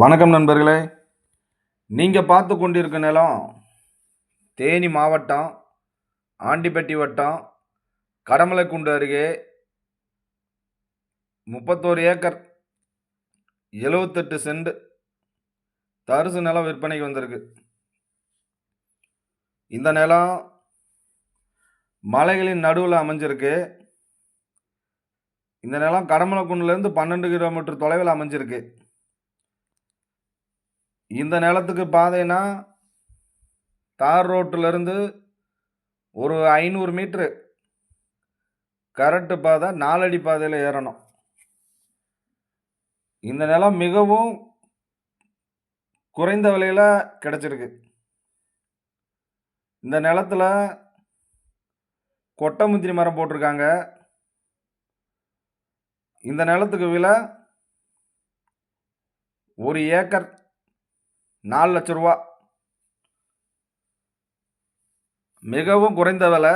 வணக்கம் நண்பர்களே. நீங்கள் பார்த்து கொண்டிருக்க நிலம் தேனி மாவட்டம் ஆண்டிப்பட்டி வட்டம் கடமலைக்குண்டு அருகே முப்பத்தோரு ஏக்கர் எழுவத்தெட்டு சென்ட் தரிசு நிலம் விற்பனைக்கு வந்திருக்கு. இந்த நிலம் மலைகளின் நடுவில் அமைஞ்சிருக்கு. இந்த நிலம் கடமலைக்குண்டுலேருந்து பன்னெண்டு கிலோமீட்டர் தொலைவில் அமைஞ்சிருக்கு. இந்த நிலத்துக்கு பாதைனா தார் ரோட்டிலேருந்து ஒரு ஐநூறு மீட்ரு கரண்ட்டு பாதை நாலடி பாதையில் ஏறணும். இந்த நிலம் மிகவும் குறைந்த விலையில் கிடச்சிருக்கு. இந்த நிலத்தில் கொட்டை முந்திரி மரம் போட்டிருக்காங்க. இந்த நிலத்துக்கு விலை ஒரு ஏக்கர் நாலு லட்ச ரூபா. மிகவும் குறைந்த விலை.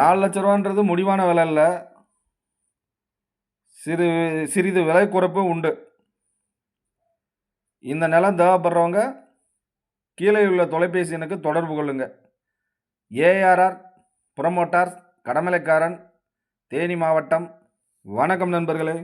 நாலு லட்ச ரூபான்றது முடிவான விலை இல்லை சிறு சிறிது விலை குறைப்பு உண்டு. இந்த நிலம் தேவைப்படுறவங்க கீழே உள்ள தொலைபேசி எண்ணுக்கு தொடர்பு கொள்ளுங்க. ஏஆர்ஆர் புரமோட்டார்ஸ் கடமலைக்காரன் தேனி மாவட்டம். வணக்கம் நண்பர்களே.